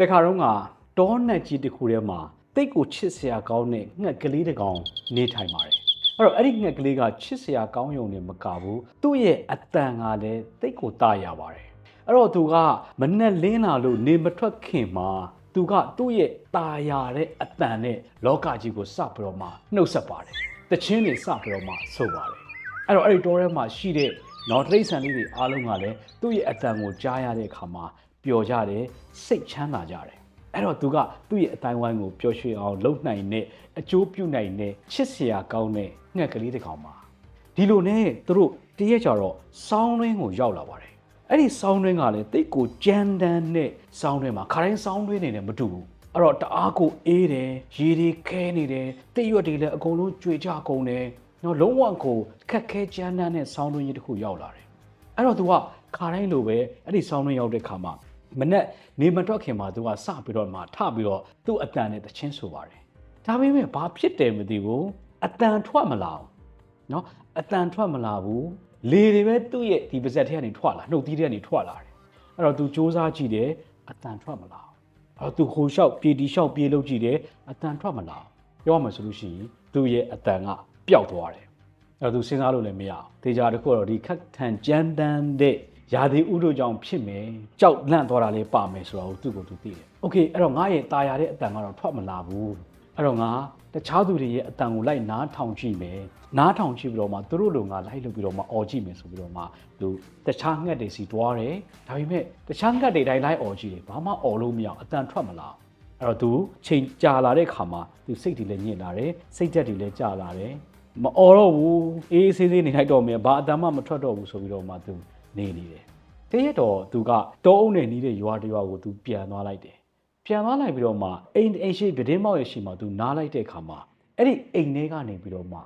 တခါတော့ကတောနက်ကြီးတစ်ခုထဲမှာတိတ်ကိုချစ်စရာကောင်းတဲ့ငှက်ကလေးတစ်ကောင်နေထိုင်ပါတယ်အဲ့တော့အဲ့ဒီငှက်ကလေးကချစ်စရာကောင်းယုံနဲ့မကဘူးသူ့ရဲ့အတန်ကလည်းတိတ်ကိုတာရပါတယ်အဲ့တော့သူကမနဲ့လင်းလာလို့နေမထွက်ခင်မှာသူကသူ့ရဲ့ตาရတဲ့အတန်နဲ့လောကကြီးကိုစပြီးတော့မှနှုတ်ဆက်ပါတယ်။တခြင်းတွေစပြီးတော့မှဆိုပါတယ်။အဲ့တော့အဲ့ဒီတော်ထဲမှာရှိတဲ့နော်တိရစ္ဆာန်လေးတွေအားလုံးကလည်းသူ့ရဲ့အတန်ကိုကြားရတဲ့အခါမှာ ပျော်ကြတယ်စိတ်ချမ်းသာကြတယ်အဲ့တော့သူကသူ့ရဲ့အတိုင်းဝိုင်းကိုပျော်ရွှင်အောင်လုပ်နိုင်တဲ့အကျိုးပြုနိုင်တဲ့ချစ်စရာကောင်းတဲ့ငှက်ကလေးတစ်ကောင်ပါဒီလိုနဲ့သူတို့တရက်ကြတော့စောင်းရင်းကိုရောက်လာပါတယ်အဲ့ဒီစောင်းရင်းကလည်းတိတ်ကိုကြမ်းတမ်းတဲ့စောင်းရင်းမှာခါတိုင်းစောင်းရင်းနေနဲ့မတူဘူးအဲ့တော့တအားကိုအေးတယ်ရေတွေခဲနေတယ်တိတ်ရွက်တွေလည်းအကုန်လုံးကြွေကြကုန်တယ်နော်လုံးဝကိုခက်ခဲကြမ်းတမ်းတဲ့စောင်းရင်းကြီးတစ်ခုရောက်လာတယ်အဲ့တော့ तू ကခါတိုင်းလိုပဲအဲ့ဒီဆောင်းရင်းရောက်တဲ့ခါမှာ မနဲ့နေမထွက်ခင်မှာသူကစပြီးတော့မှထပြီးတော့သူ့အတန်နဲ့တချင်းဆိုပါတယ်ဒါပေမဲ့ဘာဖြစ်တယ်မသိဘူးအတန်ထွက်မလာဘူးเนาะအတန်ထွက်မလာဘူးလေတွေပဲသူ့ရဲ့ဒီပါဇက်ထဲကနေထွက်လာနှုတ်သီးထဲကနေထွက်လာတယ်အဲ့တော့သူစ조사ကြည့်တယ်အတန်ထွက်မလာဘူးအဲ့တော့သူဟိုလျှောက်ပြေဒီလျှောက်ပြေလို့ကြည့်တယ်အတန်ထွက်မလာဘူးပြောရမှာဆိုလို့ရှိရင်သူ့ရဲ့အတန်ကပျောက်သွားတယ်အဲ့တော့သူစဉ်းစားလို့လည်းမရဘူးတေချာတခုတော့ဒီခက်ထန်ကြမ်းတမ်းတဲ့ ရာသီဥတုကြောင့်ဖြစ်မယ်ကြောက်လန့်သွားတာလေးပါမယ်ဆိုတာကိုသူ့ကိုသူသိတယ်။ Okay အဲ့တော့ငါရဲ့ตาရတဲ့အတန်ကတော့ထွက်မလာဘူး။အဲ့တော့ငါတခြားသူတွေရဲ့အတန်ကိုလိုက်နားထောင်ကြည့်မယ်။နားထောင်ကြည့်ပြီးတော့မှသူတို့လုံကလိုက်လုပ်ပြီးတော့မှအော်ကြည့်မယ်ဆိုပြီးတော့မှသူတခြားငှက်တွေစီတွားတယ်။ဒါပေမဲ့တခြားငှက်တွေတိုင်းလိုက်အော်ကြည့်တယ်။ဘာမှအော်လို့မရအောင်အတန်ထွက်မလာ။အဲ့တော့သူချိန်ကြာလာတဲ့ခါမှာသူစိတ်တွေလည်းညစ်လာတယ်။စိတ်ဓာတ်တွေလည်းကြာလာတယ်။မအော်တော့ဘူးအေးအေးဆေးဆေးနေလိုက်တော့မယ်ဘာအတမ်းမှမထွက်တော့ဘူးဆိုပြီးတော့မှသူ နေနေတယ်။တရက်တော့သူကတောအုပ်နဲ့နေတဲ့ရွာတရွာကိုသူပြန်သွားလိုက်တယ်။ပြန်သွားလိုက်ပြီးတော့မှအိမ်အိမ်ရှိပြတင်းမောက်ရဲ့ရှိမှသူနားလိုက်တဲ့အခါမှာအဲ့ဒီအိမ်ထဲကနေပြီးတော့မှ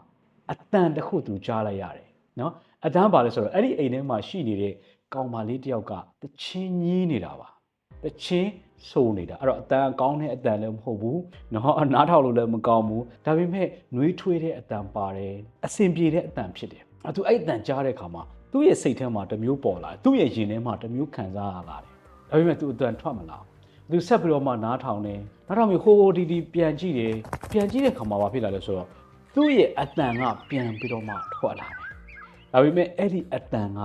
အတန်တစ်ခုသူကြားလိုက်ရတယ်နော်။အတန်းပါလဲဆိုတော့အဲ့ဒီအိမ်ထဲမှာရှိနေတဲ့ကောင်မလေးတယောက်ကတချင်းကြီးနေတာပါ။တချင်းဆိုးနေတာအဲ့တော့အတန်ကောင်းတဲ့အတန်လည်းမဟုတ်ဘူး။နော်နားထောင်လို့လည်းမကောင်းဘူး။ဒါပေမဲ့နှွေးထွေးတဲ့အတန်ပါတယ်။အဆင်ပြေတဲ့အတန်ဖြစ်တယ်။အဲသူအဲ့အတန်ကြားတဲ့အခါမှာ သူ့ရဲ့စိတ်ထဲမှာတစ်မျိုးပေါ်လာတယ်သူ့ရဲ့ရင်ထဲမှာတစ်မျိုးခံစားရလာတယ်ဒါပေမဲ့သူအတန်ထွက်မလာဘူးသူဆက်ပြီးတော့မှနားထောင်တယ်နားထောင်ပြီးဟိုဟိုဒီဒီပြန်ကြည့်တယ်ပြန်ကြည့်တဲ့အခါမှာဘာဖြစ်လာလဲဆိုတော့သူ့ရဲ့အတန်ကပြန်ပြီးတော့မှထွက်လာတယ်ဒါပေမဲ့အဲ့ဒီအတန်က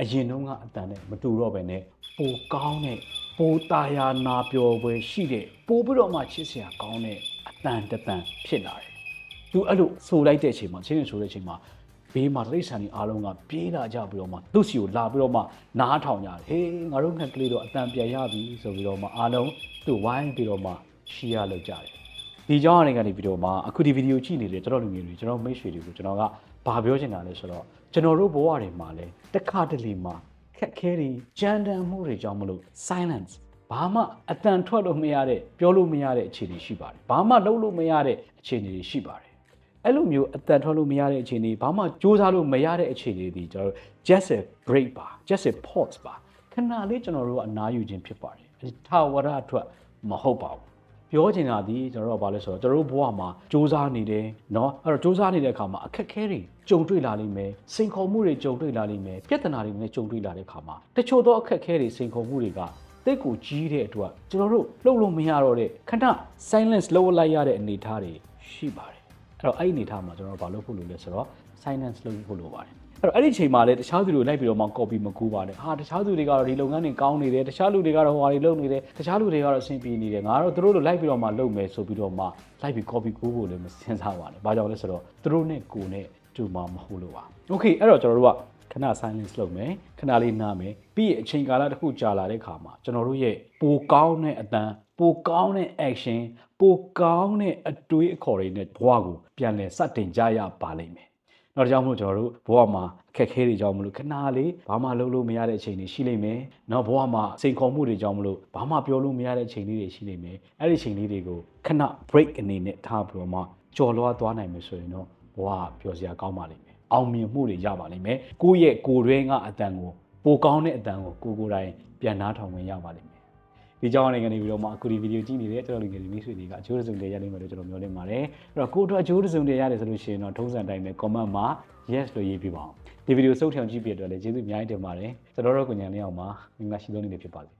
အရင်တုန်းကအတန်နဲ့မတူတော့ပဲနဲ့ပိုကောင်းတဲ့ပိုตาယာနာပျော်ပွဲရှိတဲ့ပိုပြီးတော့မှချစ်စရာကောင်းတဲ့အတန်တစ်တန်ဖြစ်လာတယ်။သူအဲ့လိုဆိုလိုက်တဲ့အချိန်မှာချင်းချင်းဆိုတဲ့အချိန်မှာ ဘေးမှာတိရစ္ဆာန်တွေအားလုံးကပြေးလာကြပြီးတော့မှသူ့စီကိုလာပြီးတော့မှနားထောင်ကြတယ်။ဟေးငါတို့ငှက်ကလေးတော့အတန်ပြန်ရပြီဆိုပြီးတော့မှအားလုံးသူ့ဝိုင်းပြီးတော့မှရှီယာလောက်ကြတယ်။ဒီကြောင်းအနေကနေပြီးတော့မှအခုဒီဗီဒီယိုကြည့်နေတဲ့ကျွန်တော်လူငယ်တွေကျွန်တော်မိတ်ဆွေတွေကိုကျွန်တော်ကဘာပြောချင်တာလဲဆိုတော့ကျွန်တော်တို့ဘဝတွေမှာလဲတစ်ခါတလေမှာခက်ခဲတွေကြမ်းတမ်းမှုတွေကြောင့်မလို့ silence ဘာမှအတန်ထွက်လို့မရတဲ့ပြောလို့မရတဲ့အခြေအနေရှိပါတယ်ဘာမှလုပ်လို့မရတဲ့အခြေအနေတွေရှိပါတယ် အဲ့လိုမျိုးအတန်ထွက်လို့မရတဲ့အခြေအနေဘာမှစူးစမ်းလို့မရတဲ့အခြေအနေတွေကျွန်တော်တို့ just a break ပါ just a pause ပါခဏလေးကျွန်တော်တို့ကအနားယူခြင်းဖြစ်ပါတယ်အဲ့ဒီထာဝရအတွက်မဟုတ်ပါဘူး ပြောချင်တာဒီကျွန်တော်တို့ကဘာလဲဆိုတော့ကျွန်တော်တို့ဘဝမှာစူးစမ်းနေတယ်เนาะအဲ့တော့စူးစမ်းနေတဲ့အခါမှာအခက်အခဲတွေကြုံတွေ့လာလိမ့်မယ်စိန်ခေါ်မှုတွေကြုံတွေ့လာလိမ့်မယ်ပြဿနာတွေလည်းကြုံတွေ့လာတဲ့အခါမှာတချို့သောအခက်အခဲတွေစိန်ခေါ်မှုတွေကတိတ်ကိုကြီးတဲ့အတွက်ကျွန်တော်တို့လှုပ်လို့မရတော့တဲ့ခဏ silence လုပ်လိုက်ရတဲ့အနေအထားတွေရှိပါတယ် အဲ့တော့အဲ့ဒီအနေအထားမှာကျွန်တော်တို့ဘာလုပ်ဖို့လိုလဲဆိုတော့ silence လုပ်ဖို့လိုပါတယ်အဲ့တော့အဲ့ဒီချိန်မှာလည်းတခြားသူတွေလိုက်ပြီးတော့မှ copy မကူပါနဲ့ဟာတခြားသူတွေကတော့ဒီလုပ်ငန်းတွေကောင်းနေတယ်တခြားလူတွေကတော့ဟိုဟာတွေလုပ်နေတယ်တခြားလူတွေကတော့အဆင်ပြေနေတယ်ငါတော့သူတို့လိုလိုက်ပြီးတော့မှလုပ်မယ်ဆိုပြီးတော့မှလိုက်ပြီး copy ကူးဖို့လည်းမစဉ်းစားပါနဲ့ဘာကြောင့်လဲဆိုတော့သူတို့နဲ့ကိုယ်နဲ့တူမှာမဟုတ်လို့ပါ Okay အဲ့တော့ကျွန်တော်တို့က ခဏ silence လုပ်မယ်ခဏလေးနားမယ်ပြီးရင်အချိန်ကာလတစ်ခုကြာလာတဲ့ခါမှာကျွန်တော်တို့ရဲ့ပိုကောင်းတဲ့အတန်ပိုကောင်းတဲ့ action ပိုကောင်းတဲ့အတွေးအခေါ်တွေနဲ့ဘဝကိုပြန်လည်စတင်ကြရပါလိမ့်မယ်နောက်တစ်ကြောင့်မလို့ကျွန်တော်တို့ဘဝမှာအခက်အခဲတွေကြောင့်မလို့ခဏလေးဘာမှလုပ်လို့မရတဲ့အချိန်တွေရှိလိမ့်မယ်။နောက်ဘဝမှာစိန်ခေါ်မှုတွေကြောင့်မလို့ဘာမှပြောလို့မရတဲ့အချိန်လေးတွေရှိလိမ့်မယ်။အဲ့ဒီအချိန်လေးတွေကိုခဏ break အနေနဲ့ထားပြီးတော့မှကြော်လွှားသွားနိုင်မယ်ဆိုရင်တော့ဘဝကပျော်စရာကောင်းပါလိမ့်မယ်။ အောင်မြင်မှုတွေရပါလိမ့်မယ်။ကိုယ့်ရဲ့ကိုယ်တွင်းကအတန်ကိုပိုကောင်းတဲ့အတန်ကိုကိုယ်ကိုယ်တိုင်ပြန်နားထောင်ဝင်ရပါလိမ့်မယ်။ဒီကြောင်းအနေကနေပြီးတော့မှအခုဒီဗီဒီယိုကြည့်နေတဲ့ကျွန်တော်လူငယ်တွေမိတ်ဆွေတွေကအကျိုးတစုံတည်းရနိုင်မယ်လို့ကျွန်တော်မျှော်လင့်ပါတယ်အဲ့တော့ကိုယ့်အတွက်အကျိုးတစုံတည်းရတယ်ဆိုလို့ရှိရင်တော့ထုံးစံတိုင်းပဲ comment မှာ yes လို့ရေးပြပါအောင်ဒီဗီဒီယိုစုပ်ထောင်ကြည့်ပြတဲ့အတွက်လည်းကျေးဇူးအများကြီးတင်ပါတယ်ကျွန်တော်တို့ကိုညံလေးအောင်ပါမင်္ဂလာရှိသောနေ့လေးဖြစ်ပါစေ